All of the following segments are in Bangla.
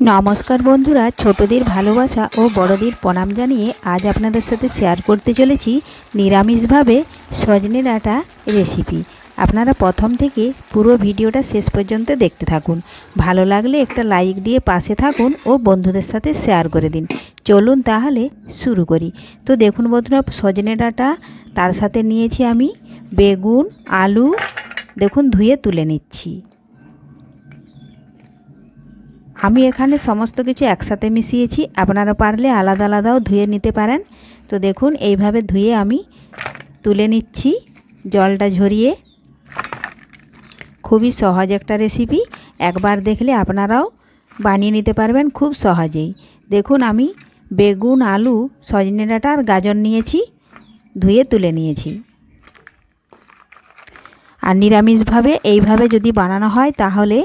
নমস্কার বন্ধুরা, ছোটদের ভালোবাসা ও বড়দের প্রণাম জানিয়ে আজ আপনাদের সাথে শেয়ার করতে চলেছি নিরামিষভাবে সজনে ডাঁটা রেসিপি আপনারা প্রথম থেকে পুরো ভিডিওটা শেষ পর্যন্ত দেখতে থাকুন। ভালো লাগলে একটা লাইক দিয়ে পাশে থাকুন ও বন্ধুদের সাথে শেয়ার করে দিন। চলুন তাহলে শুরু করি। তো দেখুন বন্ধুরা, সজনে ডাঁটা, তার সাথে নিয়েছি আমি বেগুন, আলু, দেখুন ধুয়ে তুলে নিচ্ছি। আমি এখানে সমস্ত কিছু একসাথে মিশিয়েছি। আপনারা পারলে আলাদা আলাদাও ধুয়ে নিতে পারেন। তো দেখুন, এইভাবে ধুয়ে আমি তুলে নিচ্ছি, জলটা ঝরিয়ে। খুবই সহজ একটা রেসিপি একবার দেখলে আপনারাও বানিয়ে নিতে পারবেন খুব সহজেই। দেখুন, আমি বেগুন, আলু, সজনে ডাঁটা আর গাজর নিয়েছি, ধুয়ে তুলে নিয়েছি। আর নিরামিষভাবে এইভাবে যদি বানানো হয়, তাহলে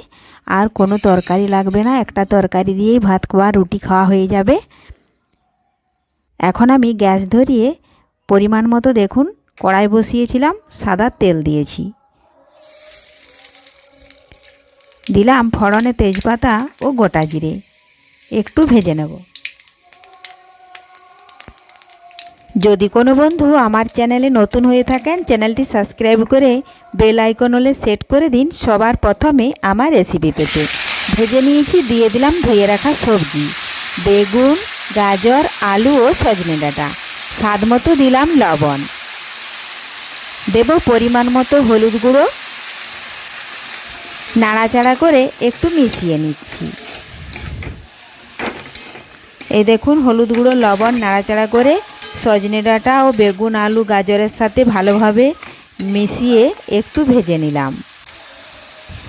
আর কোনো তরকারি লাগবে না। একটা তরকারি দিয়েই ভাত খাওয়া, রুটি খাওয়া হয়ে যাবে। এখন আমি গ্যাস ধরিয়ে পরিমাণ মতো দেখুন, কড়াই বসিয়েছিলাম, সাদা তেল দিয়েছি। দিলাম ফড়নে তেজপাতা ও গোটা জিরে। একটু ভেজে নেব। যদি কোনো বন্ধু আমার চ্যানেলে নতুন হয়ে থাকেন, চ্যানেলটি সাবস্ক্রাইব করে বেল আইকন হলে সেট করে দিন সবার প্রথমে আমার রেসিপি পেতে। ভেজে নিয়েছি, দিয়ে দিলাম ধুয়ে রাখা সবজি। বেগুন, গাজর, আলু ও সজনে ডাঁটা। স্বাদ মতো দিলাম লবণ। দেব পরিমাণ মতো হলুদ গুঁড়ো। নাড়াচাড়া করে একটু মিশিয়ে নিচ্ছি। এই দেখুন, হলুদ গুঁড়ো, লবণ, নাড়াচাড়া করে সজনে ডাঁটা ও বেগুন, আলু, গাজরের সাথে ভালোভাবে মিশিয়ে একটু ভেজে নিলাম।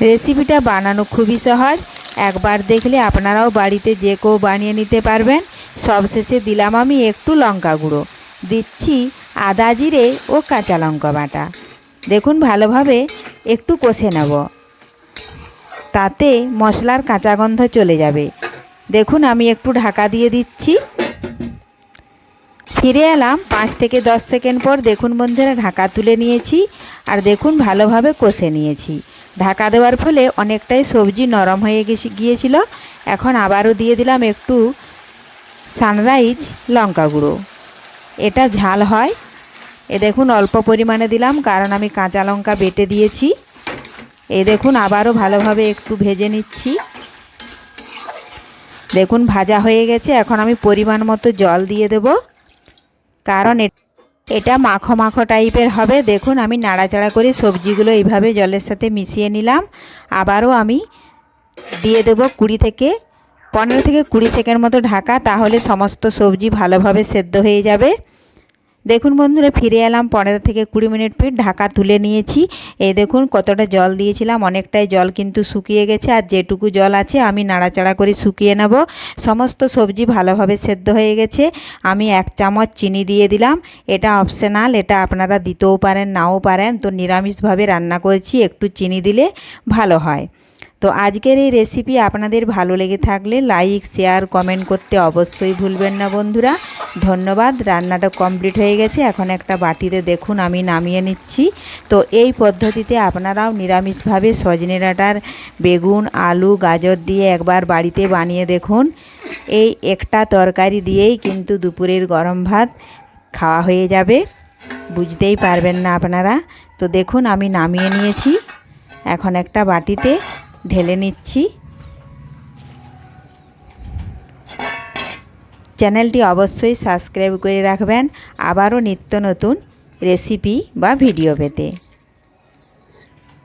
রেসিপিটা বানানো খুবই সহজ। একবার দেখলে আপনারাও বাড়িতে যে কেউ বানিয়ে নিতে পারবেন। সবশেষে দিলাম আমি একটু লঙ্কা গুঁড়ো। দিচ্ছি আদা জিরে ও কাঁচা লঙ্কা বাটা। দেখুন ভালোভাবে একটু কষে নেব। তাতে মশলার কাঁচা গন্ধ চলে যাবে। দেখুন আমি একটু ঢাকা দিয়ে দিচ্ছি। ফিরে এলাম পাঁচ থেকে দশ সেকেন্ড পর দেখুন বন্ধুরা, ঢাকা তুলে নিয়েছি আর দেখুন ভালোভাবে কষে নিয়েছি। ঢাকা দেওয়ার ফলে অনেকটাই সবজি নরম হয়ে গিয়েছিল। এখন আবারও দিয়ে দিলাম একটু সানরাইজ লঙ্কা গুঁড়ো। এটা ঝাল হয়। এ দেখুন অল্প পরিমাণে দিলাম, কারণ আমি কাঁচা লঙ্কা বেটে দিয়েছি। এ দেখুন আবারও ভালোভাবে একটু ভেজে নিচ্ছি। দেখুন ভাজা হয়ে গেছে। এখন আমি পরিমাণ মতো জল দিয়ে দেব। কারণ এটা মাখো মাখো টাইপের হবে। দেখুন, আমি নাড়াচাড়া করে সবজিগুলো এইভাবে জলের সাথে মিশিয়ে নিলাম। আবারও আমি দিয়ে দেব কুড়ি থেকে পনেরো থেকে কুড়ি সেকেন্ড মতো ঢাকা, তাহলে সমস্ত সবজি ভালোভাবে সেদ্ধ হয়ে যাবে। দেখুন বন্ধুরা, ফিরে এলাম পনেরো থেকে কুড়ি মিনিট পর, ঢাকা তুলে নিয়েছি। এই দেখুন কতটা জল দিয়েছিলাম, অনেকটাই জল কিন্তু শুকিয়ে গেছে আর যেটুকু জল আছে আমি নাড়াচাড়া করে শুকিয়ে নেব। সমস্ত সবজি ভালোভাবে সেদ্ধ হয়ে গেছে, আমি এক চামচ চিনি দিয়ে দিলাম। এটা অপশনাল এটা আপনারা দিতেও পারেন, নাও পারেন। তো নিরামিষভাবে রান্না করেছি, একটু চিনি দিলে ভালো হয়। তো আজকের এই রেসিপি আপনাদের ভালো লেগে থাকলে লাইক শেয়ার কমেন্ট করতে অবশ্যই ভুলবেন না বন্ধুরা। ধন্যবাদ, রান্নাটা কমপ্লিট হয়ে গেছে। এখন একটা বাটিতে দেখুন, আমি নামিয়ে নিচ্ছি। তো এই পদ্ধতিতে আপনারাও নিরামিষভাবে সজনে ডাঁটার বেগুন, আলু, গাজর দিয়ে একবার বাড়িতে বানিয়ে দেখুন। এই একটা তরকারি দিয়েই কিন্তু দুপুরের গরম ভাত খাওয়া হয়ে যাবে। বুঝতেই পারবেন না আপনারা। তো দেখুন, আমি নামিয়ে নিয়েছি। এখন একটা বাটিতে ঢেলে নিচ্ছি। চ্যানেলটি অবশ্যই সাবস্ক্রাইব করে রাখবেন। আবারও নিত্য নতুন রেসিপি বা ভিডিও পেতে।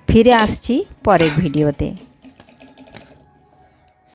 ফিরে আসছি পরের ভিডিওতে।